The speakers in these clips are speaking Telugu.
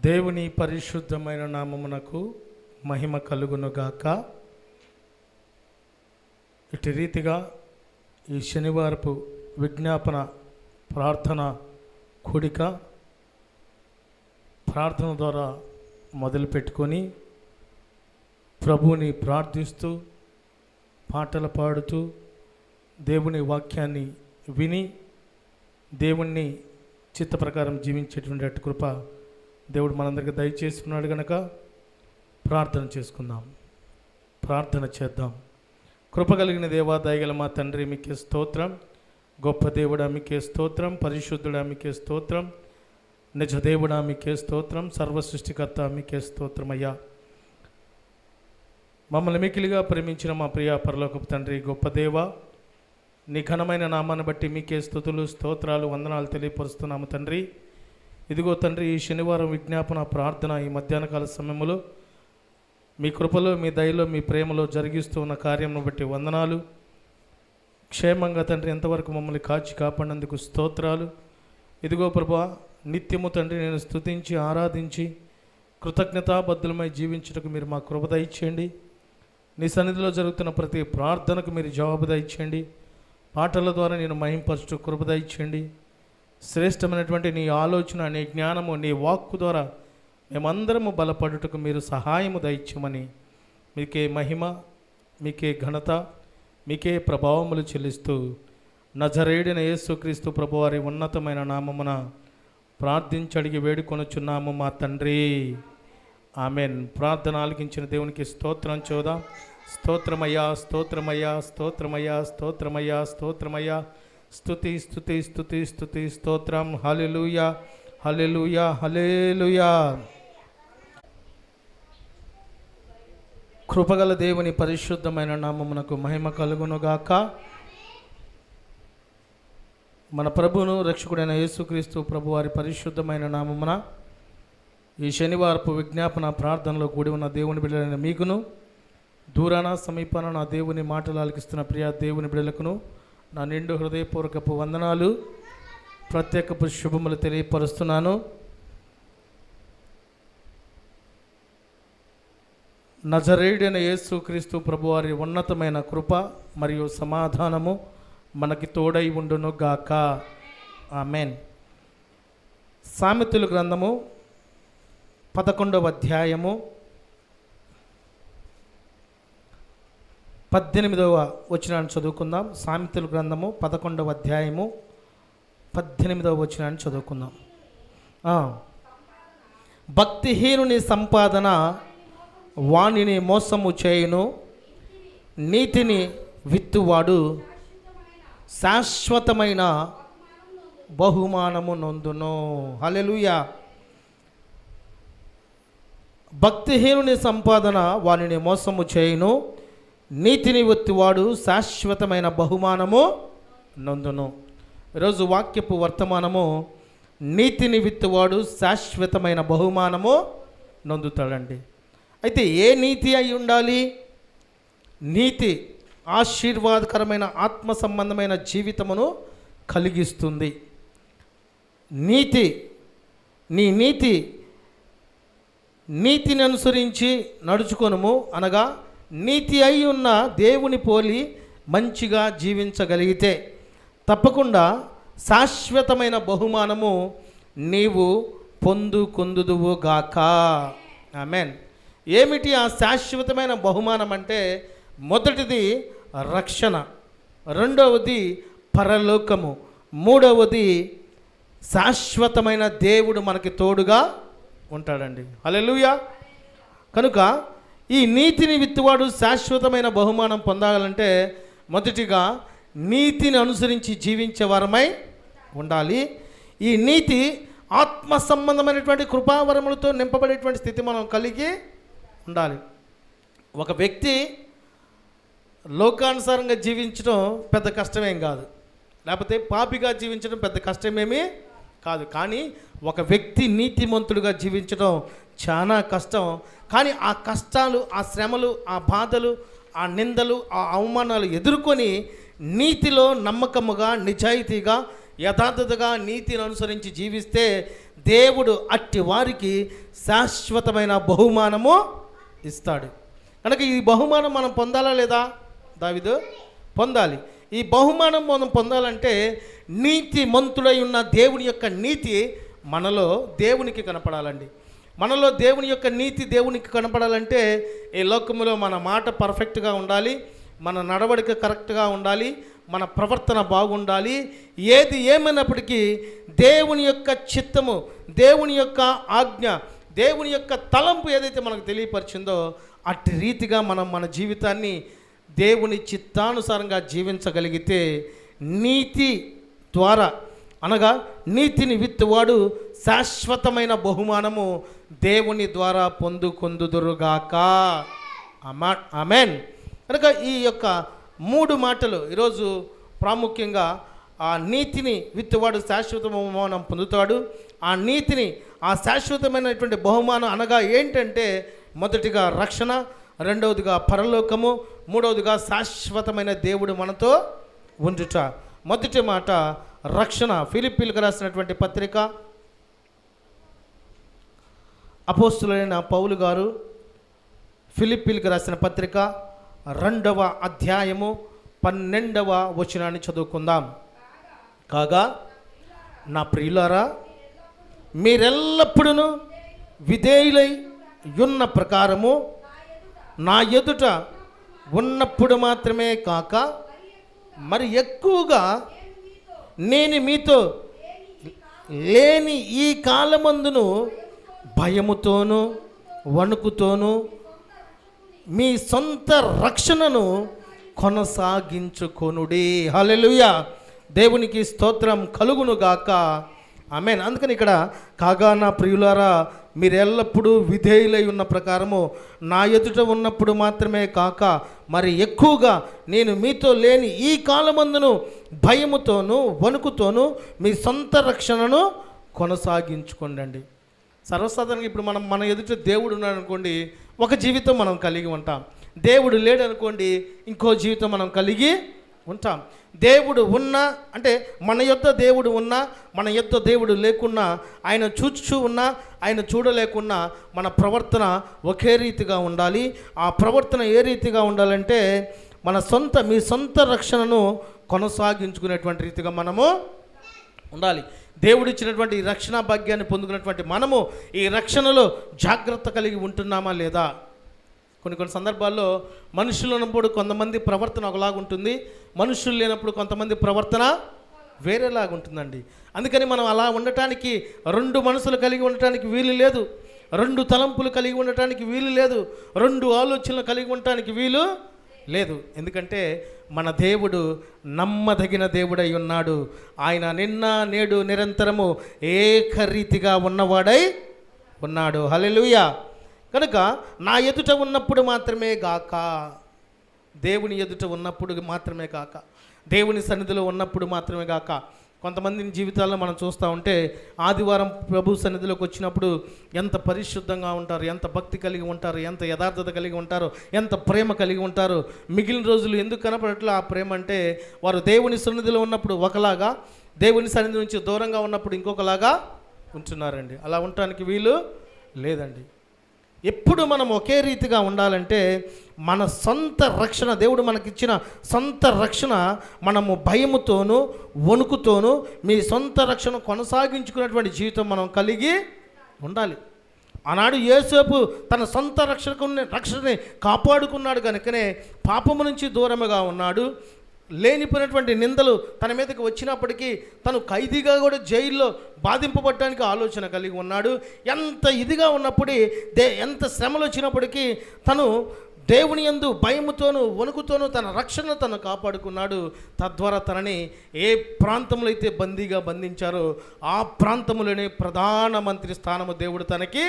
దేవుని పరిశుద్ధమైన నామమునకు మహిమ కలుగునుగాక. ఇటు రీతిగా ఈ శనివారపు విజ్ఞాపన ప్రార్థన కూడిక ప్రార్థన ద్వారా మొదలుపెట్టుకొని ప్రభువుని ప్రార్థిస్తూ పాటలు పాడుతూ దేవుని వాక్యాన్ని విని దేవుణ్ణి చిత్త ప్రకారం జీవించేటువంటి కృప దేవుడు మనందరికీ దయచేసుకున్నాడు గనక ప్రార్థన చేసుకుందాం. ప్రార్థన చేద్దాం. కృప కలిగిన దేవా దయగల మా తండ్రి మీకే స్తోత్రం. గొప్ప దేవుడా మీకే స్తోత్రం. పరిశుద్ధుడా మీకే స్తోత్రం. నిజ దేవుడా మీకే స్తోత్రం. సర్వ సృష్టికర్త మీకే స్తోత్రం అయ్యా. మమ్మల్ని మికిలిగా ప్రేమించిన మా ప్రియ పరలోకపు తండ్రి గొప్ప దేవ నీ ఘనమైన నామాన్ని బట్టి మీకే స్థుతులు స్తోత్రాలు వందనాలు తెలియపరుస్తున్నాము తండ్రి. ఇదిగో తండ్రి ఈ శనివారం విజ్ఞాపన ప్రార్థన ఈ మధ్యాహ్నకాల సమయంలో మీ కృపలో మీ దయలో మీ ప్రేమలో జరిగిస్తూ ఉన్న కార్యంను బట్టి వందనాలు. క్షేమంగా తండ్రి ఎంతవరకు మమ్మల్ని కాచి కాపాడినందుకు స్తోత్రాలు. ఇదిగో ప్రభా నిత్యము తండ్రి నేను స్తుతించి ఆరాధించి కృతజ్ఞతాబద్ధులమై జీవించుటకు మీరు మా కృపద ఇచ్చేయండి నీ సన్నిధిలో జరుగుతున్న ప్రతి ప్రార్థనకు మీరు జవాబుదా ఇచ్చేయండి పాటల ద్వారా నేను మహింపరచు కృపద ఇచ్చేయండి శ్రేష్టమైనటువంటి నీ ఆలోచన నీ జ్ఞానము నీ వాక్కు ద్వారా మేమందరము బలపడుటకు మీరు సహాయము దయచ్యమని మీకే మహిమ మీకే ఘనత మీకే ప్రభావములు చెల్లిస్తూ నజరేడిన యేసుక్రీస్తు ప్రభువారి ఉన్నతమైన నామమున ప్రార్థించి అడిగి వేడుకొనుచున్నాము మా తండ్రి. ఆమెన్. ప్రార్థన ఆలకించిన దేవునికి స్తోత్రం చూద్దాం. స్తోత్రమయ్యా స్తోత్రమయ్యా స్తోత్రమయ్యా స్తోత్రమయ్యా స్తోత్రమయ్యా. స్తుతి స్థుతి స్థుతి స్థుతి స్తోత్రం. హల్లెలూయా హల్లెలూయా హలేలుయ కృపగల దేవుని పరిశుద్ధమైన నామమునకు మహిమ కలుగునుగాక. మన ప్రభువును రక్షకుడైన యేసుక్రీస్తు ప్రభు వారి పరిశుద్ధమైన నామమున ఈ శనివారపు విజ్ఞాపన ప్రార్థనలో కూడి ఉన్న దేవుని బిడ్డలైన మీకును దూరాన సమీపాన నా దేవుని మాటలు ఆలకిస్తున్న ప్రియ దేవుని బిడ్డలకును నా నిండు హృదయపూర్వకపు వందనాలు ప్రత్యేకపు శుభములు తెలియపరుస్తున్నాను. నజరేడైన యేసుక్రీస్తు ప్రభువారి ఉన్నతమైన కృప మరియు సమాధానము మనకి తోడై ఉండును గాక. ఆమెన్. సామెతలు గ్రంథము పదకొండవ అధ్యాయము పద్దెనిమిదవ వచనాన్ని చదువుకుందాం. సామెతల గ్రంథము పదకొండవ అధ్యాయము పద్దెనిమిదవ వచనాన్ని చదువుకుందాం. భక్తిహీనుని సంపాదన వాణిని మోసము చేయును నీతిని విత్తువాడు శాశ్వతమైన బహుమానము నొందును. హలెలుయా భక్తిహీనుని సంపాదన వానిని మోసము చేయును నీతిని ఒత్తివాడు శాశ్వతమైన బహుమానము నందును. ఈరోజు వాక్యపు వర్తమానము నీతిని విత్తువాడు శాశ్వతమైన బహుమానము నొందుతాడండి. అయితే ఏ నీతి అయి ఉండాలి? నీతి ఆశీర్వాదకరమైన ఆత్మ సంబంధమైన జీవితమును కలిగిస్తుంది. నీతి నీ నీతి నీతిని అనుసరించి నడుచుకొనుము అనగా నీతి అయి ఉన్న దేవుని పోలి మంచిగా జీవించగలిగితే తప్పకుండా శాశ్వతమైన బహుమానము నీవు పొందుకొందుదువు గాక. ఆమెన్. ఏమిటి ఆ శాశ్వతమైన బహుమానం అంటే మొదటిది రక్షణ రెండవది పరలోకము మూడవది శాశ్వతమైన దేవుడు మనకి తోడుగా ఉంటాడండి. అలెలుయా కనుక ఈ నీతిని విత్తువాడు శాశ్వతమైన బహుమానం పొందాలంటే మొదటిగా నీతిని అనుసరించి జీవించే వారమై ఉండాలి. ఈ నీతి ఆత్మ సంబంధమైనటువంటి కృపావరములతో నింపబడేటువంటి స్థితి మనం కలిగి ఉండాలి. ఒక వ్యక్తి లోకానుసారంగా జీవించడం పెద్ద కష్టమేం కాదు. లేకపోతే పాపిగా జీవించడం పెద్ద కష్టమేమీ కాదు. కానీ ఒక వ్యక్తి నీతిమంతుడుగా జీవించడం చాలా కష్టం. కానీ ఆ కష్టాలు ఆ శ్రమలు ఆ బాధలు ఆ నిందలు ఆ అవమానాలు ఎదుర్కొని నీతిలో నమ్మకముగా నిజాయితీగా యథార్థతగా నీతిని అనుసరించి జీవిస్తే దేవుడు అట్టి వారికి శాశ్వతమైన బహుమానము ఇస్తాడు. కనుక ఈ బహుమానం మనం పొందాలా లేదా? దావిదు పొందాలి. ఈ బహుమానం మనం పొందాలంటే నీతి మంతుడై ఉన్న దేవుని యొక్క నీతి మనలో దేవునికి కనపడాలండి. మనలో దేవుని యొక్క నీతి దేవునికి కనపడాలంటే ఈ లోకములో మన మాట పర్ఫెక్ట్గా ఉండాలి మన నడవడిక కరెక్ట్గా ఉండాలి మన ప్రవర్తన బాగుండాలి. ఏది ఏమైనప్పటికీ దేవుని యొక్క చిత్తము దేవుని యొక్క ఆజ్ఞ దేవుని యొక్క తలంపు ఏదైతే మనకు తెలియపరిచిందో అట్టి రీతిగా మనం మన జీవితాన్ని దేవుని చిత్తానుసారంగా జీవించగలిగితే నీతి ద్వారా అనగా నీతిని విత్తువాడు శాశ్వతమైన బహుమానము దేవుని ద్వారా పొందుకొందుదురుగాక. అమా అమెన్ కనుక ఈ యొక్క మూడు మాటలు ఈరోజు ప్రాముఖ్యంగా ఆ నీతిని విత్తువాడు శాశ్వత బహుమానం పొందుతాడు. ఆ నీతిని ఆ శాశ్వతమైనటువంటి బహుమానం అనగా ఏంటంటే మొదటిగా రక్షణ రెండవదిగా పరలోకము మూడవదిగా శాశ్వతమైన దేవుడు మనతో ఉండుట. మొదటి మాట రక్షణ. ఫిలిప్పీలకు రాసినటువంటి పత్రిక అపోస్తులైన పౌలు గారు ఫిలిప్పీలకు రాసిన పత్రిక రెండవ అధ్యాయము పన్నెండవ వచనాన్ని చదువుకుందాం. కాగా నా ప్రియులారా మీరెల్లప్పుడూ విధేయులై ఉన్న ప్రకారము నా ఎదుట ఉన్నప్పుడు మాత్రమే కాక మరి ఎక్కువగా నేను మీతో లేని ఈ కాలమందును భయముతోనూ వణుకుతోనూ మీ సొంత రక్షణను కొనసాగించుకొనుడి. హలెలుయ దేవునికి స్తోత్రం కలుగునుగాక. ఆమెన్. అందుకని ఇక్కడ కాగా నా ప్రియులారా మీరు ఎల్లప్పుడూ విధేయులై ఉన్న ప్రకారము నా ఎదుట ఉన్నప్పుడు మాత్రమే కాక మరి ఎక్కువగా నేను మీతో లేని ఈ కాలమందును భయముతోనూ వణుకుతోనూ మీ సొంత రక్షణను కొనసాగించుకోండి సర్వసాధారణంగా ఇప్పుడు మనం మన ఎదుట దేవుడు ఉన్నాడు అనుకోండి ఒక జీవితం మనం కలిగి ఉంటాం. దేవుడు లేడు అనుకోండి ఇంకో జీవితం మనం కలిగి ఉంటాం. దేవుడు ఉన్నా అంటే మన యొద్ద దేవుడు ఉన్నా మన యొద్ద దేవుడు లేకున్నా ఆయన చూచు ఉన్నా ఆయన చూడలేకున్నా మన ప్రవర్తన ఒకే రీతిగా ఉండాలి. ఆ ప్రవర్తన ఏ రీతిగా ఉండాలంటే మన సొంత మీ సొంత రక్షణను కొనసాగించుకునేటువంటి రీతిగా మనము ఉండాలి. దేవుడు ఇచ్చినటువంటి ఈ రక్షణ భాగ్యాన్ని పొందుకున్నటువంటి మనము ఈ రక్షణలో జాగ్రత్త కలిగి ఉంటున్నామా లేదా? కొన్ని కొన్ని సందర్భాల్లో మనుషులు ఉన్నప్పుడు కొంతమంది ప్రవర్తన ఒకలాగుంటుంది మనుషులు లేనప్పుడు కొంతమంది ప్రవర్తన వేరేలాగా ఉంటుందండి. అందుకని మనం అలా ఉండటానికి రెండు మనసులు కలిగి ఉండటానికి వీలు లేదు. రెండు తలంపులు కలిగి ఉండటానికి వీలు లేదు. రెండు ఆలోచనలు కలిగి ఉండటానికి వీలు లేదు. ఎందుకంటే మన దేవుడు నమ్మదగిన దేవుడై ఉన్నాడు. ఆయన నిన్న నేడు నిరంతరము ఏకరీతిగా ఉన్నవాడై ఉన్నాడు. హల్లెలూయా. కనుక నా ఎదుట ఉన్నప్పుడు మాత్రమే గాక. దేవుని ఎదుట ఉన్నప్పుడు మాత్రమే కాక దేవుని సన్నిధిలో ఉన్నప్పుడు మాత్రమే కాక కొంతమంది జీవితాల్లో మనం చూస్తూ ఉంటే ఆదివారం ప్రభు సన్నిధిలోకి వచ్చినప్పుడు ఎంత పరిశుద్ధంగా ఉంటారు ఎంత భక్తి కలిగి ఉంటారు ఎంత యథార్థత కలిగి ఉంటారు ఎంత ప్రేమ కలిగి ఉంటారు మిగిలిన రోజులు ఎందుకు కనపడట్లే? ఆ ప్రేమ అంటే వారు దేవుని సన్నిధిలో ఉన్నప్పుడు ఒకలాగా దేవుని సన్నిధి నుంచి దూరంగా ఉన్నప్పుడు ఇంకొకలాగా ఉంటున్నారండి. అలా ఉండటానికి వీలు లేదండి. ఎప్పుడు మనం ఒకే రీతిగా ఉండాలంటే మన సొంత రక్షణ దేవుడు మనకిచ్చిన సొంత రక్షణ మనము భయముతోనూ వణుకుతోనూ మీ సొంత రక్షణ కొనసాగించుకున్నటువంటి జీవితం మనం కలిగి ఉండాలి. ఆనాడు యేసేపు తన సొంత రక్షణకు రక్షణని కాపాడుకున్నాడు కనుకనే పాపము నుంచి దూరముగా ఉన్నాడు. లేనిపోయినటువంటి నిందలు తన మీదకి వచ్చినప్పటికీ తను ఖైదీగా కూడా జైల్లో బాధింపబడటానికి ఆలోచన కలిగి ఉన్నాడు. ఎంత ఇదిగా ఉన్నప్పుడు దే ఎంత శ్రమలు వచ్చినప్పటికీ తను దేవుని యందు భయముతోనూ వణుకుతోనూ తన రక్షణ తను కాపాడుకున్నాడు. తద్వారా తనని ఏ ప్రాంతంలో అయితే బందీగా బంధించారో ఆ ప్రాంతంలోనే ప్రధానమంత్రి స్థానము దేవుడు తనకి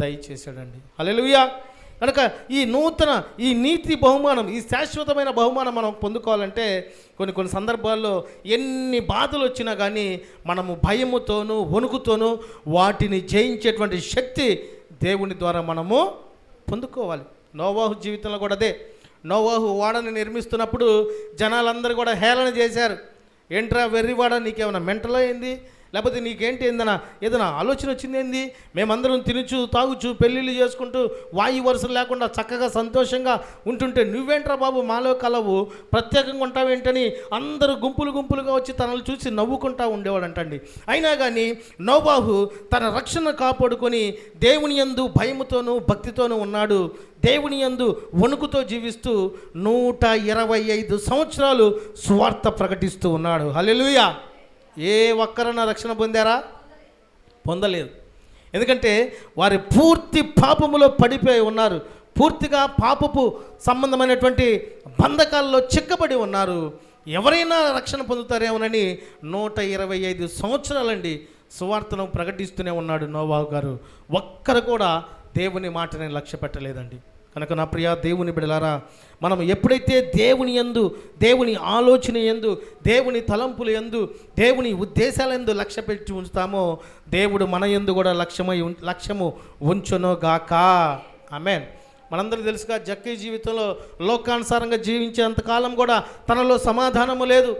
దయచేశాడండి. అలెలుయా కనుక ఈ నూతన ఈ నీతి బహుమానం ఈ శాశ్వతమైన బహుమానం మనం పొందుకోవాలంటే కొన్ని కొన్ని సందర్భాల్లో ఎన్ని బాధలు వచ్చినా కానీ మనము భయముతోనూ వణుకుతోనూ వాటిని జయించేటువంటి శక్తి దేవుని ద్వారా మనము పొందుకోవాలి. నోవాహు జీవితంలో కూడా అదే. నోవాహు వాడని నిర్మిస్తున్నప్పుడు జనాలందరూ కూడా హేళన చేశారు. ఏంట్రా వెర్రివాడ నీకేమైనా మెంటలో అయింది లేకపోతే నీకేంటి ఏందన్నా? ఏదైనా ఆలోచన వచ్చింది ఏంది మేమందరం తినుచు తాగుచు పెళ్ళిళ్ళు చేసుకుంటూ వాయు వరుసలు లేకుండా చక్కగా సంతోషంగా ఉంటుంటే నువ్వేంట్రా బాబు మాలో కలవు? ప్రత్యేకంగా ఉంటావేంటని అందరూ గుంపులు గుంపులుగా వచ్చి తనను చూసి నవ్వుకుంటా ఉండేవాడు అంటండి అయినా కానీ నోబాహు తన రక్షణ కాపాడుకొని దేవుని యందు భయముతోనూ భక్తితోనూ ఉన్నాడు. దేవుని యందు వణుకుతో జీవిస్తూ నూట ఇరవై ఐదు సంవత్సరాలు స్వార్థ ప్రకటిస్తూ ఉన్నాడు. హలెలుయా ఏ ఒక్కరన్నా రక్షణ పొందారా? పొందలేదు. ఎందుకంటే వారి పూర్తి పాపములో పడిపోయి ఉన్నారు. పూర్తిగా పాపపు సంబంధమైనటువంటి బంధకాల్లో చిక్కబడి ఉన్నారు. ఎవరైనా రక్షణ పొందుతారేమోనని నూట ఇరవై ఐదు సంవత్సరాలండి సువార్తను ప్రకటిస్తూనే ఉన్నాడు నోబాబు గారు. ఒక్కరు కూడా దేవుని మాటని లక్ష్య పెట్టలేదండి కనుక నా ప్రియా దేవుని బిడలారా మనం ఎప్పుడైతే దేవుని యందు దేవుని ఆలోచన యందు దేవుని తలంపుల యందు దేవుని ఉద్దేశాల ఎందు లక్ష్య పెట్టి ఉంచుతామో దేవుడు మన యందు కూడా లక్ష్యమై ఉం- లక్ష్యము ఉంచునోగాక. ఆమెన్. మనందరికీ తెలుసుగా జక్కి జీవితంలో లోకానుసారంగా జీవించేంత కాలం కూడా తనలో సమాధానము లేదు.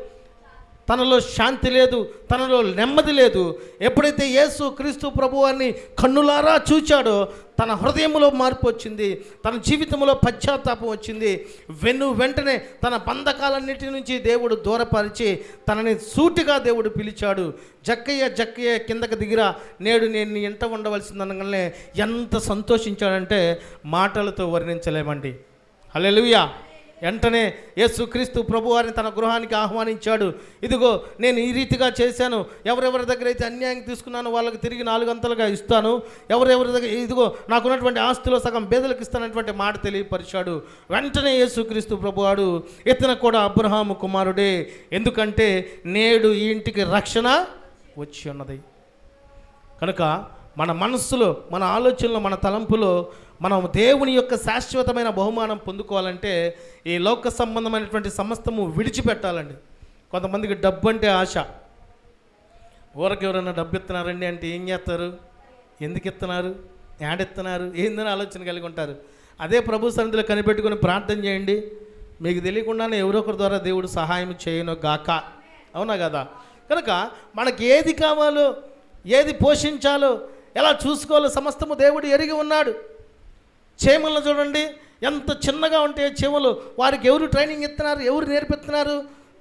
తనలో శాంతి లేదు తనలో నెమ్మది లేదు. ఎప్పుడైతే యేసు క్రీస్తు ప్రభువాన్ని కన్నులారా చూచాడో తన హృదయంలో మార్పు వచ్చింది తన జీవితంలో పశ్చాత్తాపం వచ్చింది. వెన్ను వెంటనే తన బంధకాలన్నిటి నుంచి దేవుడు దూరపరిచి తనని సూటిగా దేవుడు పిలిచాడు. జక్కయ్య జక్కయ్య కిందకి దిగిరా నేడు నేను నీ ఎంట ఉండవలసిందనగానే ఎంత సంతోషించాడంటే మాటలతో వర్ణించలేమండి. హల్లెలూయా. వెంటనే యేసుక్రీస్తు ప్రభువారిని తన గృహానికి ఆహ్వానించాడు. ఇదిగో నేను ఈ రీతిగా చేశాను. ఎవరెవరి దగ్గర అయితే అన్యాయం తీసుకున్నానో వాళ్ళకి తిరిగి నాలుగంతలుగా ఇస్తాను. ఎవరెవరి దగ్గర ఇదిగో నాకున్నటువంటి ఆస్తిలో సగం బేదలకు ఇస్తానటువంటి మాట తెలియపరిచాడు. వెంటనే యేసుక్రీస్తు ప్రభువాడు ఇతను కూడా అబ్రహాము కుమారుడే. ఎందుకంటే నేడు ఈ ఇంటికి రక్షణ వచ్చి ఉన్నది. కనుక మన మనస్సులో మన ఆలోచనలో మన తలంపులో మనం దేవుని యొక్క శాశ్వతమైన బహుమానం పొందుకోవాలంటే ఈ లోక సంబంధమైనటువంటి సమస్తము విడిచిపెట్టాలండి. కొంతమందికి డబ్బు అంటే ఆశ. ఊరికి ఎవరైనా డబ్బు ఇస్తున్నారండి అంటే ఏం చేస్తారు? ఎందుకు ఇస్తున్నారు ఏడిస్తున్నారు ఏందని ఆలోచన కలిగి ఉంటారు. అదే ప్రభు సన్నిధిలో కనిపెట్టుకొని ప్రార్థన చేయండి. మీకు తెలియకుండానే ఎవరో ఒకరి ద్వారా దేవుడు సహాయం చేయను గాక. అవునా కదా? కనుక మనకి ఏది కావాలో ఏది పోషించాలో ఎలా చూసుకోవాలో సమస్తము దేవుడు ఎరిగి ఉన్నాడు. చీమలను చూడండి ఎంత చిన్నగా ఉంటే చీమలు. వారికి ఎవరు ట్రైనింగ్ ఇస్తున్నారు ఎవరు నేర్పిస్తున్నారు?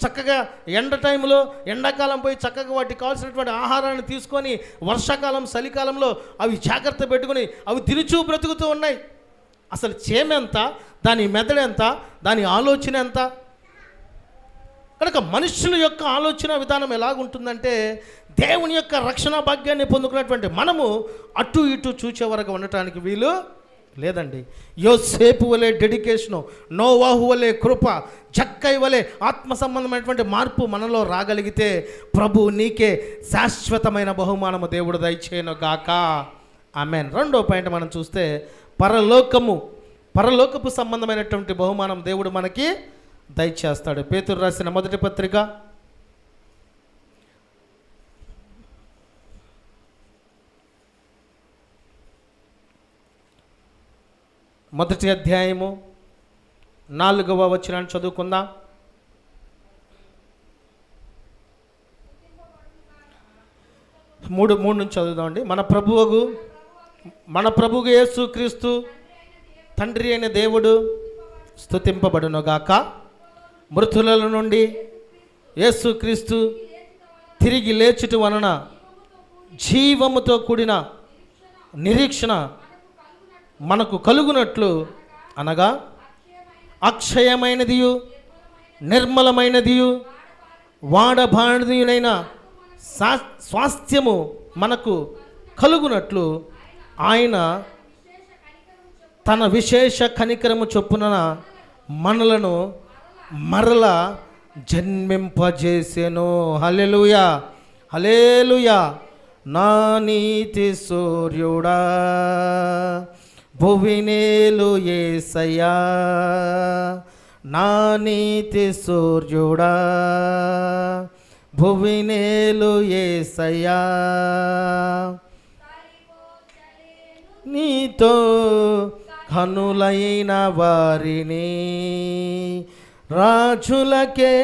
చక్కగా ఎండ టైంలో ఎండాకాలం పోయి చక్కగా వాటికి కావాల్సినటువంటి ఆహారాన్ని తీసుకొని వర్షాకాలం చలికాలంలో అవి జాగ్రత్త పెట్టుకొని అవి తిరుచూ బ్రతుకుతూ ఉన్నాయి. అసలు చేమెంత ఎంత? దాని మెదడు ఎంత? దాని ఆలోచన ఎంత? కనుక మనుషుల యొక్క ఆలోచన విధానం ఎలాగుంటుందంటే దేవుని యొక్క రక్షణ భాగ్యాన్ని పొందుకున్నటువంటి మనము అటు ఇటు చూచే వరకు ఉండటానికి వీలు లేదండి. యోసేపు వలె డెడికేషను నోవాహు వలె కృప జక్కై వలె ఆత్మ సంబంధమైనటువంటి మార్పు మనలో రాగలిగితే ప్రభు నీకే శాశ్వతమైన బహుమానము దేవుడు దయచేయను గాక. ఆమెన్. రెండో పాయింట్ మనం చూస్తే పరలోకము పరలోకపు సంబంధమైనటువంటి బహుమానం దేవుడు మనకి దయచేస్తాడు. పేతురు రాసిన మొదటి పత్రిక మొదటి అధ్యాయము నాలుగవ వచనాన్ని చదువుకుందాం. మూడు మూడు నుంచి చదువుదామండి. మన ప్రభువుకు మన ప్రభువు యేసు క్రీస్తు తండ్రి అయిన దేవుడు స్థుతింపబడునుగాక మృతుల నుండి యేసుక్రీస్తు తిరిగి లేచుట వలన జీవముతో కూడిన నిరీక్షణ మనకు కలుగునట్లు అనగా అక్షయమైనదియు నిర్మలమైనదియు వాడబాడినైన శా స్వాస్థ్యము మనకు కలుగునట్లు ఆయన తన విశేష కనికరము చొప్పున మనలను మరల జన్మింపజేసెను. హలెలుయా హలేలుయా నా నీతి సూర్యుడా. భువినేలు ఏసయ్యా నా నీతి సూర్యుడా. భువినేలు ఏసయ్యా నీతో కనులైన వారిని రాజులకే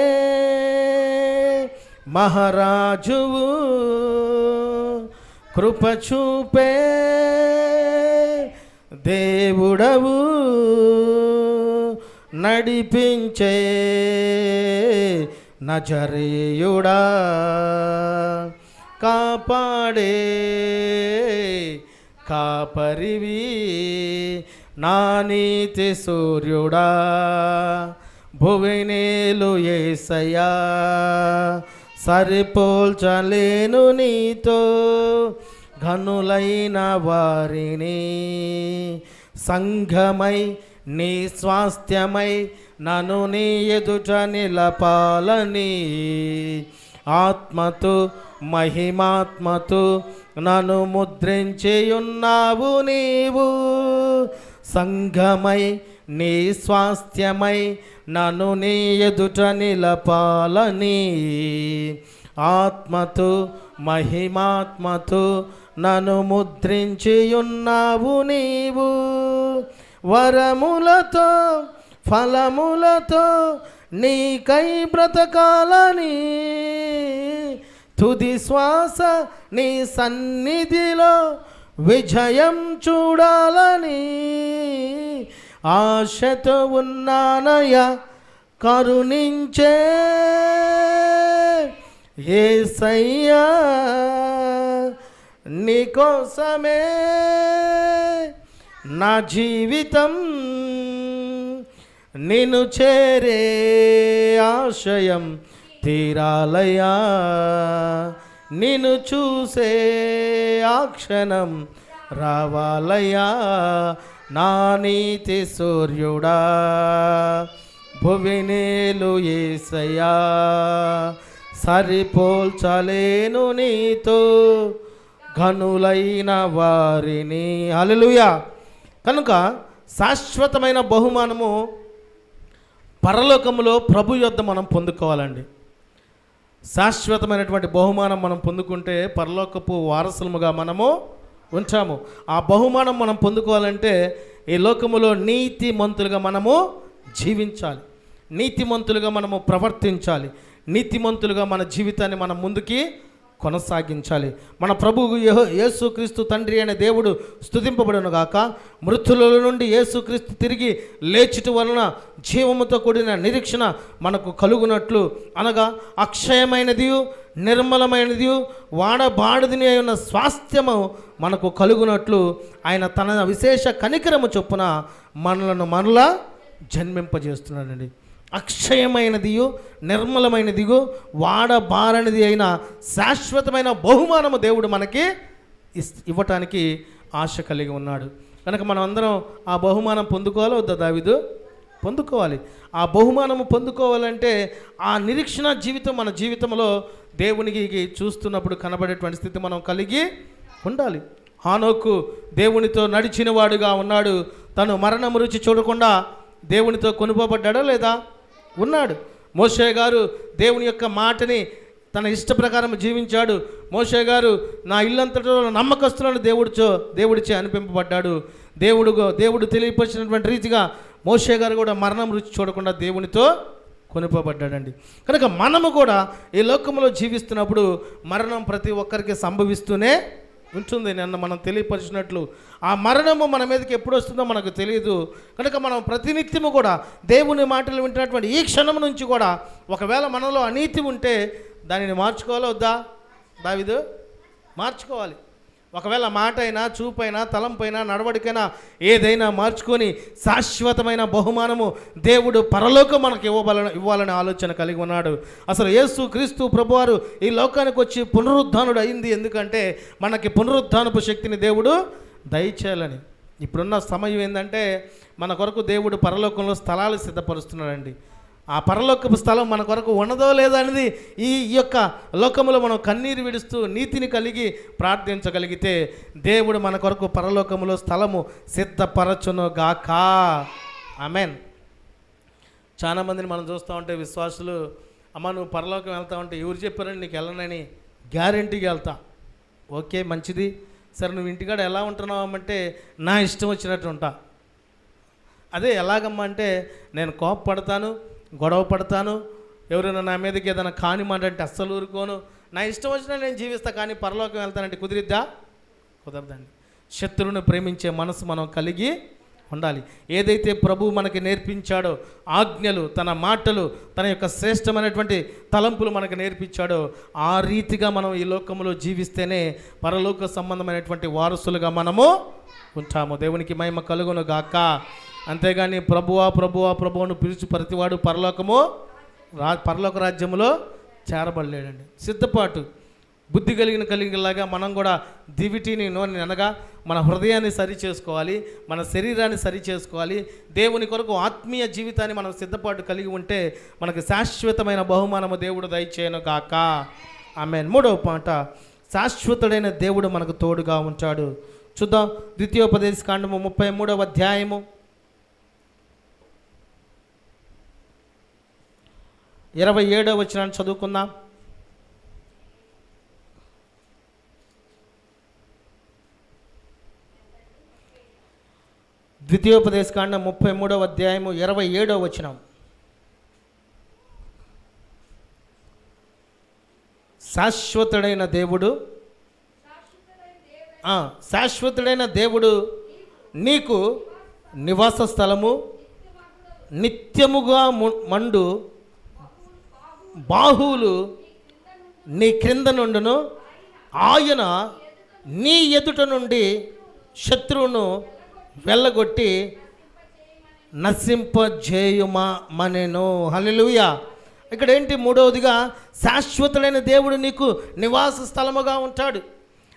మహారాజువు కృప చూపే దేవుడవు నడిపించే నజరేయుడా. కాపాడే కాపరివి నా నీతి సూర్యుడా. భువినేలు ఏసయ్యా సరిపోల్చలేను నీతో. ఘనులైన వారిని. సంఘమై నీ స్వాస్థ్యమై నను నీ ఎదుట నిలపాలని. ఆత్మతు మహిమాత్మతు నన్ను ముద్రించియున్నావు నీవు. సంఘమై నీ స్వాస్థ్యమై నన్ను నీ ఎదుట నిలపాలని. ఆత్మతు మహిమాత్మతో నన్ను ముద్రించియున్నావు నీవు. వరములతో ఫలములతో నీకై బ్రతకాలని తుది శ్వాస నీ సన్నిధిలో విజయం చూడాలని ఆశతో ఉన్నానయ కరుణించే ఏసయ్యా. నీకోసమే నా జీవితం నిన్ను చేరే ఆశయం తీరాలయా నిన్ను చూసే ఆ క్షణం రావాలయా నా నీతి సూర్యుడా భువినేలు ఏసయ్యా. సరిపోల్చలేను నీతో ఘనులైన వారిని. హల్లెలూయా. కనుక శాశ్వతమైన బహుమానము పరలోకములో ప్రభు యొద్ద మనం పొందుకోవాలండి. శాశ్వతమైనటువంటి బహుమానం మనం పొందుకుంటే పరలోకపు వారసులముగా మనము ఉంచాము. ఆ బహుమానం మనం పొందుకోవాలంటే ఈ లోకములో నీతి మంతులుగా మనము జీవించాలి. నీతిమంతులుగా మనము ప్రవర్తించాలి. నీతిమంతులుగా మన జీవితాన్ని మనం ముందుకి కొనసాగించాలి. మన ప్రభువు యెహో- యేసుక్రీస్తు తండ్రి అనే దేవుడు స్థుతింపబడను గాక మృతుల నుండి యేసుక్రీస్తు తిరిగి లేచుట వలన జీవముతో కూడిన నిరీక్షణ మనకు కలుగునట్లు అనగా అక్షయమైనది నిర్మలమైనది వాడబాడదిని అయి ఉన్న స్వాస్థ్యము మనకు కలుగునట్లు ఆయన తన విశేష కనికరము చొప్పున మనలను మనలా జన్మింపజేస్తున్నాడండి. అక్షయమైనదియు నిర్మలమైనదియు వాడబారనిది అయిన శాశ్వతమైన బహుమానము దేవుడు మనకి ఇస్ ఇవ్వటానికి ఆశ కలిగి ఉన్నాడు. కనుక మనం అందరం ఆ బహుమానం పొందుకోవాలో వద్దా దావిదు? పొందుకోవాలి. ఆ బహుమానము పొందుకోవాలంటే ఆ నిరీక్షణ జీవితం మన జీవితంలో దేవునికి చూస్తున్నప్పుడు కనబడేటువంటి స్థితి మనం కలిగి ఉండాలి. హానోకు దేవునితో నడిచిన వాడుగా ఉన్నాడు. తను మరణము రుచి చూడకుండా దేవునితో కొనుపోబడ్డాడా లేదా? ఉన్నాడు. మోషే గారు దేవుని యొక్క మాటని తన ఇష్ట ప్రకారం జీవించాడు. మోషే గారు నా ఇల్లంతటిలో నమ్మకస్తులను దేవుడిచో దేవుడిచే అనిపింపబడ్డాడు. దేవుడు దేవుడు తెలియపరిచినటువంటి రీతిగా మోషే గారు కూడా మరణం రుచి చూడకుండా దేవునితో కొనుకోబడ్డాడండి కనుక మనము కూడా ఈ లోకంలో జీవిస్తున్నప్పుడు మరణం ప్రతి ఒక్కరికి సంభవిస్తూనే ఉంటుంది. నిన్న మనం తెలియపరిచినట్లు ఆ మరణము మన మీదకి ఎప్పుడు వస్తుందో మనకు తెలియదు కనుక మనం ప్రతినిత్యము కూడా దేవుని మాటలు వింటున్నటువంటి ఈ క్షణం నుంచి కూడా ఒకవేళ మనలో అనీతి ఉంటే దానిని మార్చుకోవాలా వద్దా? దావిదు? మార్చుకోవాలి. ఒకవేళ మాట అయినా చూపైనా తలంపైనా నడవడికైనా ఏదైనా మార్చుకొని శాశ్వతమైన బహుమానము దేవుడు పరలోకం మనకు ఇవ్వబల ఇవ్వాలనే ఆలోచన కలిగి ఉన్నాడు. అసలు యేసు క్రీస్తు ప్రభువారు ఈ లోకానికి వచ్చి పునరుద్ధానుడు అయింది ఎందుకంటే మనకి పునరుద్ధానపు శక్తిని దేవుడు దయచేయాలని. ఇప్పుడున్న సమయం ఏంటంటే మన కొరకు దేవుడు పరలోకంలో స్థలాలు సిద్ధపరుస్తున్నాడండి. ఆ పరలోకపు స్థలం మన కొరకు ఉన్నదో లేదో అనేది ఈ యొక్క లోకంలో మనం కన్నీరు విడుస్తూ నీతిని కలిగి ప్రార్థించగలిగితే దేవుడు మన కొరకు పరలోకములో స్థలము సిద్ధపరచును గాక ఆమెన్. చాలా మనం చూస్తూ ఉంటే విశ్వాసులు అమ్మ నువ్వు పరలోకం వెళ్తా ఉంటే ఎవరు చెప్పారని నీకు వెళ్ళనని గ్యారంటీగా వెళ్తా. ఓకే మంచిది. సరే నువ్వు ఇంటికాడ ఎలా ఉంటున్నావు అంటే నా ఇష్టం వచ్చినట్టు ఉంటా. అదే ఎలాగమ్మా అంటే నేను కోపపడతాను గొడవ పడతాను. ఎవరైనా నా మీదకి ఏదైనా కాని మాట అంటే అస్సలు ఊరుకోను. నా ఇష్టం వచ్చినా నేను జీవిస్తా కానీ పరలోకం వెళ్తానంటే కుదిరిద్దా? కుదరదండి. శత్రువుని ప్రేమించే మనసు మనం కలిగి ఉండాలి. ఏదైతే ప్రభు మనకి నేర్పించాడో ఆజ్ఞలు తన మాటలు తన యొక్క శ్రేష్టమైనటువంటి తలంపులు మనకు నేర్పించాడో ఆ రీతిగా మనం ఈ లోకంలో జీవిస్తేనే పరలోక సంబంధమైనటువంటి వారసులుగా మనము ఉంటాము. దేవునికి మహిమ కలుగును గాక అంతేగాని ప్రభువా ప్రభువా ప్రభువును పిలిచి ప్రతివాడు పరలోకము రా పరలోక రాజ్యములో చేరబడలేడండి. సిద్ధపాటు బుద్ధి కలిగిన కలిగినలాగా మనం కూడా దివిటీని నోని అనగా మన హృదయాన్ని సరి చేసుకోవాలి మన శరీరాన్ని సరి చేసుకోవాలి దేవుని కొరకు ఆత్మీయ జీవితాన్ని మనం సిద్ధపాటు కలిగి ఉంటే మనకు శాశ్వతమైన బహుమానము దేవుడు దయచేయను గాక. ఆమె మూడవ పాట శాశ్వతుడైన దేవుడు మనకు తోడుగా ఉంటాడు. చూద్దాం ద్వితీయోపదేశ కాండము ముప్పై మూడవ అధ్యాయము. ఇరవై ఏడో వచ్చిన చదువుకుందాం. ద్వితీయోపదేశకాండం ముప్పై మూడవ అధ్యాయము ఇరవై ఏడవ వచనం. శాశ్వతుడైన దేవుడు శాశ్వతుడైన దేవుడు నీకు నివాస స్థలము నిత్యముగా మండు బాహువులు నీ క్రింద నుండును ఆయన నీ ఎదుట నుండి శత్రువును వెళ్ళగొట్టి నశింపజేయుమా మనెను. హల్లెలూయా. ఇక్కడ ఏంటి మూడవదిగా? శాశ్వతుడైన దేవుడు నీకు నివాస స్థలముగా ఉంటాడు.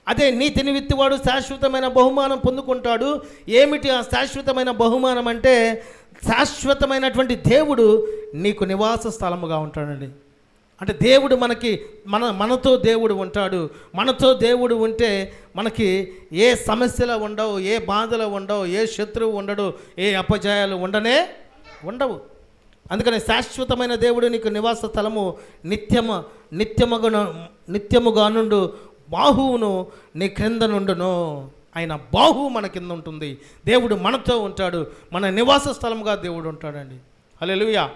అదే నీతిని విత్తివాడు శాశ్వతమైన బహుమానం పొందుకుంటాడు. ఏమిటి ఆ శాశ్వతమైన బహుమానం అంటే? శాశ్వతమైనటువంటి దేవుడు నీకు నివాస స్థలముగా ఉంటాడండి. అంటే దేవుడు మనకి మన మనతో దేవుడు ఉంటాడు. మనతో దేవుడు ఉంటే మనకి ఏ సమస్యలు ఉండవు ఏ బాధలు ఉండవు ఏ శత్రువు ఉండడు ఏ అపజయాలు ఉండనే ఉండవు. అందుకని శాశ్వతమైన దేవుడు నీకు నివాస స్థలము నిత్యము నిత్యముగా నిత్యముగా నుండు బాహువును నీ క్రింద నుండును. ఆయన బాహువు మన కింద ఉంటుంది. దేవుడు మనతో ఉంటాడు. మన నివాస స్థలముగా దేవుడు ఉంటాడండి. హల్లెలూయా.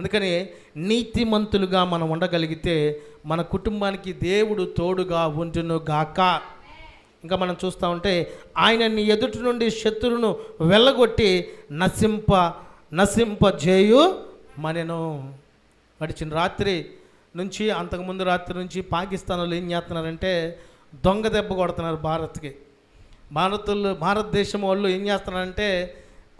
అందుకని నీతిమంతులుగా మనం ఉండగలిగితే మన కుటుంబానికి దేవుడు తోడుగా ఉండును గాక. ఇంకా మనం చూస్తూ ఉంటే ఆయన నీ ఎదుటి నుండి శత్రువును వెళ్ళగొట్టి నశింప నశింపజేయు మనను. గడిచిన రాత్రి నుంచి అంతకుముందు రాత్రి నుంచి పాకిస్తాన్ వాళ్ళు ఏం చేస్తున్నారంటే దొంగ దెబ్బ కొడుతున్నారు భారత్కి. భారతులు భారతదేశం వాళ్ళు ఏం చేస్తున్నారంటే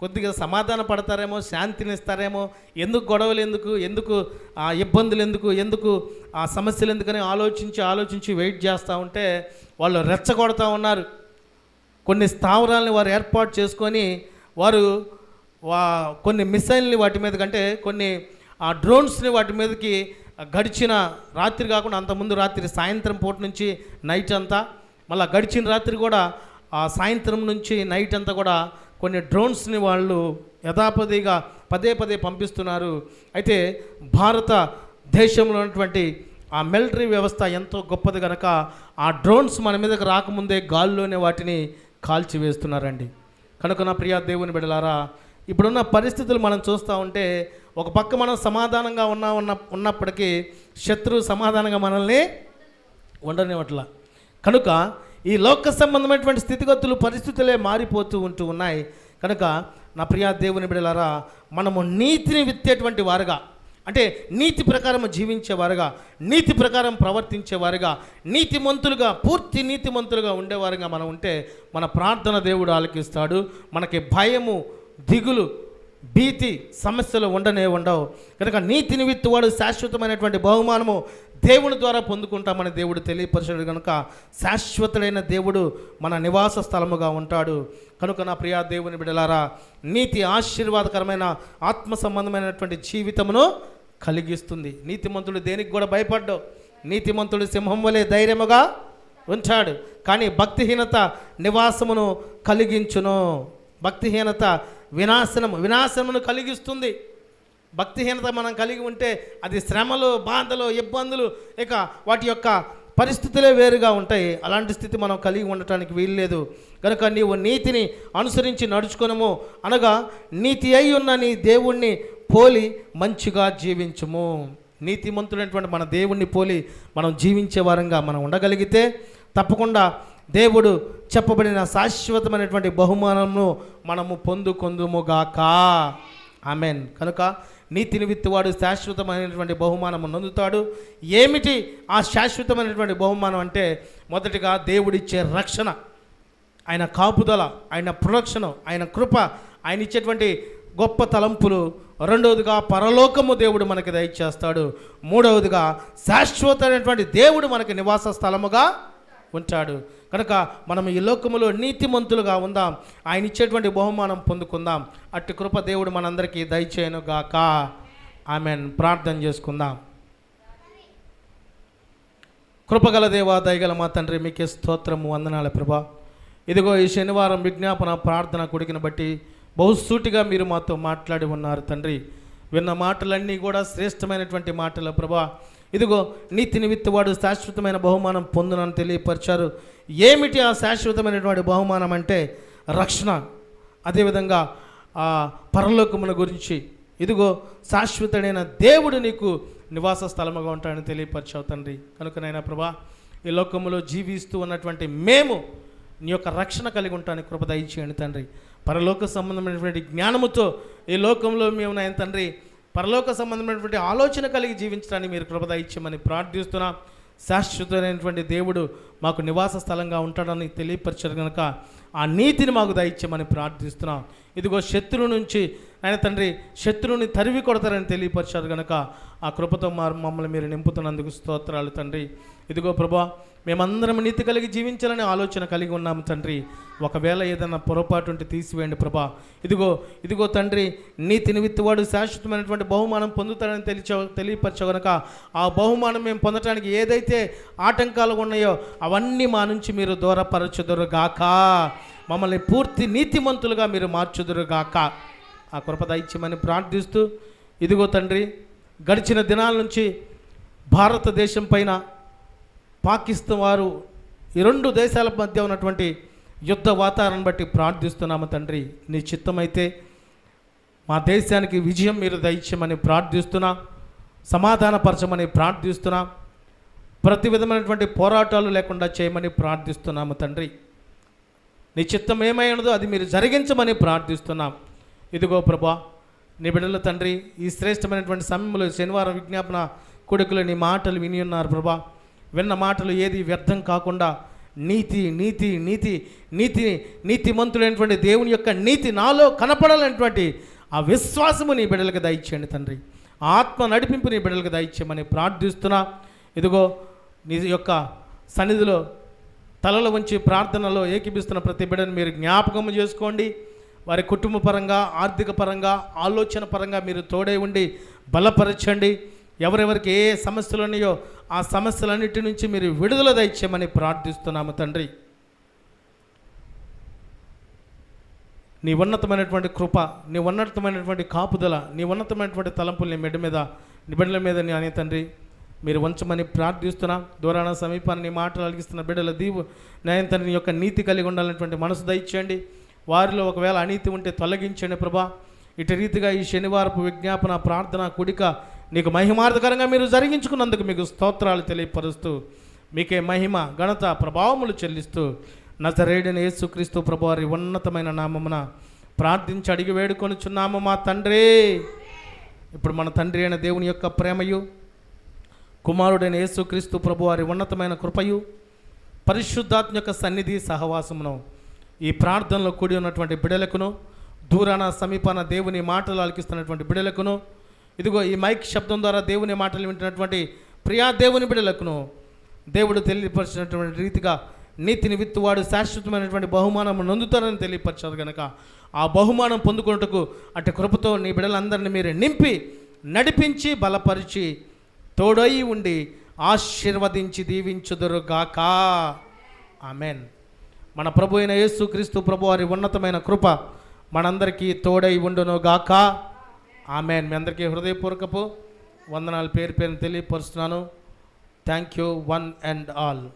కొద్దిగా సమాధాన పడతారేమో శాంతిని ఇస్తారేమో ఎందుకు గొడవలు ఎందుకు ఎందుకు ఆ ఇబ్బందులు ఎందుకు ఎందుకు ఆ సమస్యలు ఎందుకని ఆలోచించి ఆలోచించి వెయిట్ చేస్తూ ఉంటే వాళ్ళు రెచ్చగొడతా ఉన్నారు. కొన్ని స్థావరాలని వారు ఏర్పాటు చేసుకొని వారు వా కొన్ని మిసైల్ని వాటి మీద కంటే కొన్ని ఆ డ్రోన్స్ని వాటి మీదకి గడిచిన రాత్రి కాకుండా అంతకుముందు రాత్రి సాయంత్రం పూట నుంచి నైట్ అంతా మళ్ళీ గడిచిన రాత్రి కూడా ఆ సాయంత్రం నుంచి నైట్ అంతా కూడా కొన్ని డ్రోన్స్ని వాళ్ళు యథాపదిగా పదే పదే పంపిస్తున్నారు. అయితే భారత దేశంలో ఉన్నటువంటి ఆ మిలిటరీ వ్యవస్థ ఎంతో గొప్పది కనుక ఆ డ్రోన్స్ మన మీదకి రాకముందే గాల్లోనే వాటిని కాల్చివేస్తున్నారండి. కనుక నా ప్రియా దేవుని బిడలారా ఇప్పుడున్న పరిస్థితులు మనం చూస్తూ ఉంటే ఒక పక్క మనం సమాధానంగా ఉన్నా ఉన్న ఉన్నప్పటికీ శత్రువు సమాధానంగా మనల్ని ఉండనివ్వట్లా. కనుక ఈ లోక సంబంధమైనటువంటి స్థితిగతులు పరిస్థితులే మారిపోతూ ఉంటూ ఉన్నాయి. కనుక నా ప్రియా దేవుని బిడలారా మనము నీతిని విత్తేటువంటి వారుగా అంటే నీతి ప్రకారం జీవించేవారుగా నీతి ప్రకారం ప్రవర్తించేవారుగా నీతిమంతులుగా పూర్తి నీతిమంతులుగా ఉండేవారుగా మనం ఉంటే మన ప్రార్థన దేవుడు ఆలకిస్తాడు. మనకి భయము దిగులు భీతి సమస్యలు ఉండనే ఉండవు. కనుక నీతి విత్తువాడు శాశ్వతమైనటువంటి బహుమానము దేవుని ద్వారా పొందుకుంటామని దేవుడు తెలియపరిచాడు కనుక శాశ్వతుడైన దేవుడు మన నివాస స్థలముగా ఉంటాడు. కనుక నా ప్రియా దేవుని బిడలారా నీతి ఆశీర్వాదకరమైన ఆత్మ సంబంధమైనటువంటి జీవితమును కలిగిస్తుంది. నీతిమంతుడు దేనికి కూడా భయపడ్డావు నీతిమంతుడు సింహం వలె ధైర్యముగా ఉంచాడు కానీ భక్తిహీనత నివాసమును కలిగించును. భక్తిహీనత వినాశనము వినాశనమును కలిగిస్తుంది. భక్తిహీనత మనం కలిగి ఉంటే అది శ్రమలు బాధలు ఇబ్బందులు ఇక వాటి యొక్క పరిస్థితులే వేరుగా ఉంటాయి. అలాంటి స్థితి మనం కలిగి ఉండటానికి వీల్లేదు. కనుక నీవు నీతిని అనుసరించి నడుచుకునము. అనగా నీతి అయి ఉన్న నీ దేవుణ్ణి పోలి మంచిగా జీవించము. నీతిమంతుడైనటువంటి మన దేవుణ్ణి పోలి మనం జీవించే వారంగా మనం ఉండగలిగితే తప్పకుండా దేవుడు చెప్పబడిన శాశ్వతమైనటువంటి బహుమానమును మనము పొందుకొందుముగాక. ఆమెన్. కనుక నీతిని విత్తువాడు శాశ్వతమైనటువంటి బహుమానము నొందుతాడు. ఏమిటి ఆ శాశ్వతమైనటువంటి బహుమానం అంటే? మొదటిగా దేవుడిచ్చే రక్షణ. ఆయన కాపుదల ఆయన ప్రొడక్షన్ ఆయన కృప ఆయన ఇచ్చేటువంటి గొప్ప తలంపులు. రెండవదిగా పరలోకము దేవుడు మనకి దయచేస్తాడు. మూడవదిగా శాశ్వతమైనటువంటి దేవుడు మనకి నివాస స్థలముగా ఉంటాడు. కనుక మనం ఈ లోకములో నీతిమంతులుగా ఉందాం. ఆయన ఇచ్చేటువంటి బహుమానం పొందుకుందాం. అట్టి కృప దేవుడు మనందరికీ దయచేయను గాక ఆమెన్. ప్రార్థన చేసుకుందాం. కృపగల దేవ దయగల మా తండ్రి మీకే స్తోత్రము వందనాల ప్రభా. ఇదిగో ఈ శనివారం విజ్ఞాపన ప్రార్థన కొడికిన బట్టి బహుసూటిగా మీరు మాతో మాట్లాడి ఉన్నారు తండ్రి. విన్న మాటలన్నీ కూడా శ్రేష్టమైనటువంటి మాటల ప్రభా. ఇదిగో నీతిని విత్తువాడు శాశ్వతమైన బహుమానం పొందునని తెలియపరిచారు. ఏమిటి ఆ శాశ్వతమైనటువంటి బహుమానం అంటే? రక్షణ. అదేవిధంగా ఆ పరలోకముల గురించి. ఇదిగో శాశ్వతుడైన దేవుడు నీకు నివాస స్థలముగా ఉంటాడని తెలియపరిచావు తండ్రి. కనుకనైనా ప్రభా ఈ లోకములో జీవిస్తూ ఉన్నటువంటి మేము నీ యొక్క రక్షణ కలిగి ఉంటానికి కృప దయచేయండి తండ్రి. పరలోక సంబంధమైనటువంటి జ్ఞానముతో ఈ లోకంలో మేము నాయన తండ్రి పరలోక సంబంధమైనటువంటి ఆలోచన కలిగి జీవించడానికి మీరు కృపద ఇచ్చామని ప్రార్థిస్తున్నాం. శాశ్వతమైనటువంటి దేవుడు మాకు నివాస స్థలంగా ఉంటాడని తెలియపరిచారు కనుక ఆ నీతిని మాకు దయచేయమని ప్రార్థిస్తున్నాం. ఇదిగో శత్రువు నుంచి ఆయన తండ్రి శత్రువుని తరివి కొడతారని తెలియపరిచారు కనుక ఆ కృపతో మమ్మల్ని మీరు నింపుతున్నందుకు స్తోత్రాలు తండ్రి. ఇదిగో ప్రభా మేమందరం నీతి కలిగి జీవించాలనే ఆలోచన కలిగి ఉన్నాము తండ్రి. ఒకవేళ ఏదైనా పొరపాటు ఉంటే తీసివేయండి ప్రభా. ఇదిగో ఇదిగో తండ్రి నీతిని విత్తువాడు శాశ్వతమైనటువంటి బహుమానం పొందుతాడని తెలిచ తెలియపరచు కనుక ఆ బహుమానం మేము పొందడానికి ఏదైతే ఆటంకాలు ఉన్నాయో అవన్నీ మా నుంచి మీరు దూరపరచుదురు గాక మమ్మల్ని పూర్తి నీతిమంతులుగా మీరు మార్చుదురు గాక ఆ కృప దయచేయమని ప్రార్థిస్తూ ఇదిగో తండ్రి గడిచిన దినాల నుంచి భారతదేశం పైన పాకిస్తాన్ వారు ఈ రెండు దేశాల మధ్య ఉన్నటువంటి యుద్ధ వాతావరణం బట్టి ప్రార్థిస్తున్నాము తండ్రి. నీ చిత్తమైతే మా దేశానికి విజయం మీరు దయచేయమని ప్రార్థిస్తున్నా సమాధానపరచమని ప్రార్థిస్తున్నా ప్రతి విధమైనటువంటి పోరాటాలు లేకుండా చేయమని ప్రార్థిస్తున్నాము తండ్రి. నీ చిత్తం ఏమైనదో అది మీరు జరిగించమని ప్రార్థిస్తున్నాం. ఇదిగో ప్రభా నీ బిడ్డల తండ్రి ఈ శ్రేష్టమైనటువంటి సమయంలో శనివారం విజ్ఞాపన కొడుకులు నీ మాటలు విని ఉన్నారు ప్రభా. విన్న మాటలు ఏది వ్యర్థం కాకుండా నీతి నీతి నీతి నీతి నీతిమంతుడైనటువంటి దేవుని యొక్క నీతి నాలో కనపడాలనేటువంటి ఆ విశ్వాసము నీ బిడ్డలకు దయచేయండి తండ్రి. ఆత్మ నడిపింపు నీ బిడ్డలకు దయచేయమని ప్రార్థిస్తున్నా. ఇదిగో నీ యొక్క సన్నిధిలో తలలు ఉంచి ప్రార్థనలో ఏకీపిస్తున్న ప్రతి బిడ్డను మీరు జ్ఞాపకం చేసుకోండి. వారి కుటుంబ పరంగా ఆర్థిక పరంగా ఆలోచన పరంగా మీరు తోడై ఉండి బలపరచండి. ఎవరెవరికి ఏ సమస్యలు ఉన్నాయో ఆ సమస్యలన్నిటి నుంచి మీరు విడుదల దయచేయమని ప్రార్థిస్తున్నాము తండ్రి. నీ ఉన్నతమైనటువంటి కృప నీ ఉన్నతమైనటువంటి కాపుదల నీ ఉన్నతమైనటువంటి తలంపులు నీ మెడ మీద నీ బిడ్డల మీద నీ అనే తండ్రి. మీరు ఉంచమని ప్రార్థిస్తున్నా దూరాన సమీపాన్ని మాటలు అలిగిస్తున్న బిడ్డల దీవు న్యాయం తండ్రి యొక్క నీతి కలిగి ఉండాలనేటువంటి మనసు దయచేయండి. వారిలో ఒకవేళ అనీతి ఉంటే తొలగించండి ప్రభా. ఇటు రీతిగా ఈ శనివారపు విజ్ఞాపన ప్రార్థన కుడిక నీకు మహిమార్థకరంగా మీరు జరిగించుకున్నందుకు మీకు స్తోత్రాలు తెలియపరుస్తూ మీకే మహిమ ఘనత ప్రభావములు చెల్లిస్తూ నజరేడిన యేసుక్రీస్తు ప్రభువారి ఉన్నతమైన నామమున ప్రార్థించి అడిగి వేడుకొనుచున్నాము మా తండ్రి. ఇప్పుడు మన తండ్రి అయిన దేవుని యొక్క ప్రేమయు కుమారుడైన యేసుక్రీస్తు ప్రభు వారి ఉన్నతమైన కృపయు పరిశుద్ధాత్మ యొక్క సన్నిధి సహవాసమును ఈ ప్రార్థనలో కూడి ఉన్నటువంటి బిడలకును దూరాన సమీపాన దేవుని మాటలు ఆలకిస్తున్నటువంటి బిడలకును ఇదిగో ఈ మైక్ శబ్దం ద్వారా దేవుని మాటలు వింటున్నటువంటి ప్రియా దేవుని బిడలకును దేవుడు తెలియపరిచినటువంటి రీతిగా నీతిని విత్తువాడు శాశ్వతమైనటువంటి బహుమానం నొందుతారని తెలియపరిచారు కనుక ఆ బహుమానం పొందుకున్నట్టుకు అటు కృపతో నీ బిడలందరినీ మీరు నింపి నడిపించి బలపరిచి తోడై ఉండి ఆశీర్వదించి దీవించుదురుగాక. ఆమెన్. మన ప్రభు అయిన యేసు క్రీస్తు ప్రభు వారి ఉన్నతమైన కృప మనందరికీ తోడై ఉండునుగాక. గాక ఆమె మీ అందరికీ హృదయపూర్వకపు వందనాలు పేరు పేరుని తెలియపరుస్తున్నాను. Thank you one and all